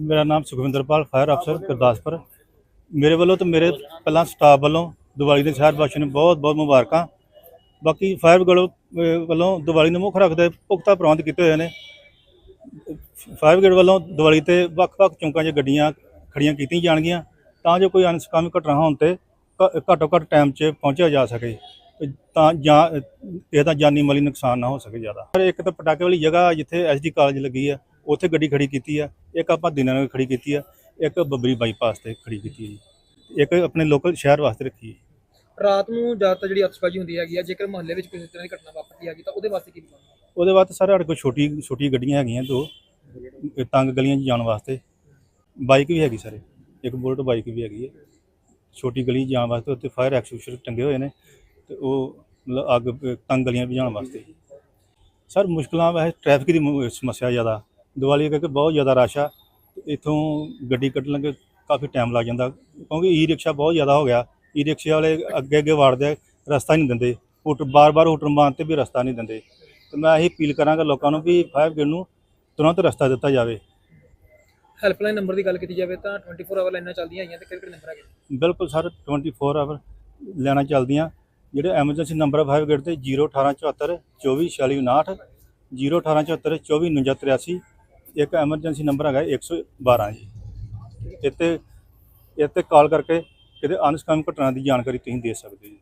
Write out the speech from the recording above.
ਮੇਰਾ ਨਾਮ ਸੁਖਵਿੰਦਰਪਾਲ ਫਾਇਰ ਅਫਸਰ ਗੁਰਦਾਸਪੁਰ। ਮੇਰੇ ਵੱਲੋਂ ਤੇ ਮੇਰੇ ਪਹਿਲਾਂ ਸਟਾਫ ਵੱਲੋਂ ਦੀਵਾਲੀ ਦੇ ਸ਼ਹਿਰ ਵਾਸੀਆਂ ਨੂੰ ਬਹੁਤ ਬਹੁਤ ਮੁਬਾਰਕਾਂ। ਬਾਕੀ ਫਾਇਰ ਬ੍ਰਿਗੇਡ ਵੱਲੋਂ ਦੀਵਾਲੀ ਨੂੰ ਮੁੱਖ ਰੱਖਦੇ ਪੁਖਤਾ ਪ੍ਰਬੰਧ ਕੀਤੇ ਹੋਏ ਨੇ। ਫਾਇਰ ਬ੍ਰਿਗੇਡ ਵੱਲੋਂ ਦੀਵਾਲੀ ਤੇ ਵੱਖ-ਵੱਖ ਚੌਂਕਾਂ 'ਚ ਗੱਡੀਆਂ ਖੜੀਆਂ ਕੀਤੀਆਂ ਜਾਣਗੀਆਂ ਤਾਂ ਜੋ ਕੋਈ ਅਨਸਕਾਮੀ ਘਟਨਾ ਹੋਣ ਤੇ ਘ- ਘੱਟੋ ਘੱਟ ਟਾਈਮ 'ਚ ਪਹੁੰਚਿਆ ਜਾ ਸਕੇ। ਤਾਂ ਜਾਂ, ਇਹ ਤਾਂ ਜਾਨੀ ਮਾਲੀ ਨੁਕਸਾਨ ਨਾ ਹੋ ਸਕੇ ਜ਼ਿਆਦਾ। ਪਰ ਇੱਕ ਤਾਂ ਪਟਾਕੇ ਵਾਲੀ ਜਗ੍ਹਾ ਜਿੱਥੇ ਐਸਡੀ ਕਾਲਜ ਲੱਗੀ ਆ ਉੱਥੇ ਗੱਡੀ ਖੜੀ ਕੀਤੀ ਆ ਇੱਕ ਆਪਾਂ ਦਿਨਾਂ ਨੂੰ ਖੜੀ ਕੀਤੀ ਆ ਇੱਕ ਬੱਬਰੀ ਬਾਈਪਾਸ ਤੇ ਖੜੀ ਕੀਤੀ ਹੈ ਜੀ। ਇੱਕ ਆਪਣੇ ਲੋਕਲ ਸ਼ਹਿਰ ਵਾਸਤੇ ਰੱਖੀ ਹੈ ਰਾਤ ਨੂੰ ਜ਼ਿਆਦਾਤਰ ਜਿਹੜੀ ਅਤਿਸ਼ਬਾਜ਼ੀ ਹੁੰਦੀ ਹੈਗੀ ਆ ਜੇਕਰ ਮੁਹੱਲੇ ਵਿੱਚ ਕਿਸੇ ਤਰ੍ਹਾਂ ਦੀ ਘਟਨਾ ਵਾਪਰਦੀ ਹੈਗੀ ਤਾਂ ਉਹਦੇ ਵਾਸਤੇ ਕੀ ਕਰਨਾ ਉਹਦੇ ਬਾਅਦ ਸਾਰੇ ਸਾਡੇ ਕੋਲ ਛੋਟੀ ਛੋਟੀ ਗੱਡੀਆਂ ਹੈਗੀਆਂ ਦੋ ਤੰਗ ਗਲੀਆਂ 'ਚ ਜਾਣ ਵਾਸਤੇ। ਬਾਈਕ ਵੀ ਹੈਗੀ ਸਾਰੇ ਇੱਕ ਬੁਲਟ ਬਾਈਕ ਵੀ ਹੈਗੀ ਹੈ ਛੋਟੀ ਗਲੀ ਜਾਣ ਵਾਸਤੇ ਉੱਤੇ ਫਾਇਰ ਐਕਸਟਿੰਗੁਇਸ਼ਰ ਟੰਗੇ ਹੋਏ ਨੇ ਤੇ ਉਹ ਮਤਲਬ ਅੱਗ ਤੰਗ ਗਲੀਆਂ 'ਚ ਜਾਣ ਵਾਸਤੇ। ਸਰ ਮੁਸ਼ਕਲਾਂ ਵੈਸੇ ਟ੍ਰੈਫਿਕ ਦੀ ਸਮੱਸਿਆ ਜ਼ਿਆਦਾ। ਦੀਵਾਲੀ ਕਰਕੇ ਬਹੁਤ ਜ਼ਿਆਦਾ ਰਸ਼ ਆ। ਇਥੋਂ ਗੱਡੀ ਕੱਢਣ ਲੱਗੇ ਕਾਫੀ ਟਾਈਮ ਲੱਗ ਜਾਂਦਾ ਕਿਉਂਕਿ ਈ ਰਿਕਸ਼ਾ ਬਹੁਤ ਜ਼ਿਆਦਾ ਹੋ ਗਿਆ। ਈ ਰਿਕਸ਼ੇ ਵਾਲੇ ਅੱਗੇ ਅੱਗੇ ਵਾੜਦੇ ਰਸਤਾ ਹੀ ਨਹੀਂ ਦਿੰਦੇ। ਹੁਟ ਬਾਰ-ਬਾਰ ਹੁਟਰ ਮਾਰਨ ਤੇ ਵੀ ਰਸਤਾ ਨਹੀਂ ਦਿੰਦੇ। ਤੇ ਮੈਂ ਇਹੀ ਅਪੀਲ ਕਰਾਂਗਾ ਲੋਕਾਂ ਨੂੰ ਵੀ ਫਾਇਰ ਬ੍ਰਿਗੇਡ ਨੂੰ ਤੁਰੰਤ ਰਸਤਾ ਦਿੱਤਾ ਜਾਵੇ। ਹੈਲਪਲਾਈਨ ਨੰਬਰ ਦੀ ਗੱਲ ਕੀਤੀ ਜਾਵੇ ਤਾਂ 24 ਆਵਰ ਲਾਈਨਾਂ ਚੱਲਦੀਆਂ ਹੈਗੀਆਂ ਤੇ ਕਿਹੜੇ ਕਿਹੜੇ ਨੰਬਰ ਹੈਗੇ ਬਿਲਕੁਲ ਸਰ 24 ਆਵਰ ਲੈਣਾ ਚੱਲਦੀਆਂ। ਜਿਹੜੇ ਐਮਰਜੈਂਸੀ ਨੰਬਰ ਫਾਇਰ ਬ੍ਰਿਗੇਡ ਤੇ 01874 244659 01874 244983 ਇੱਕ ਐਮਰਜੈਂਸੀ ਨੰਬਰ ਹੈਗਾ 112 ਜੀ। ਇੱਥੇ ਇੱਥੇ ਕਾਲ ਕਰਕੇ ਕਿਤੇ ਅਨਸਕਾਮ ਘਟਨਾ ਦੀ ਜਾਣਕਾਰੀ ਤੁਸੀਂ ਦੇ ਸਕਦੇ ਜੀ।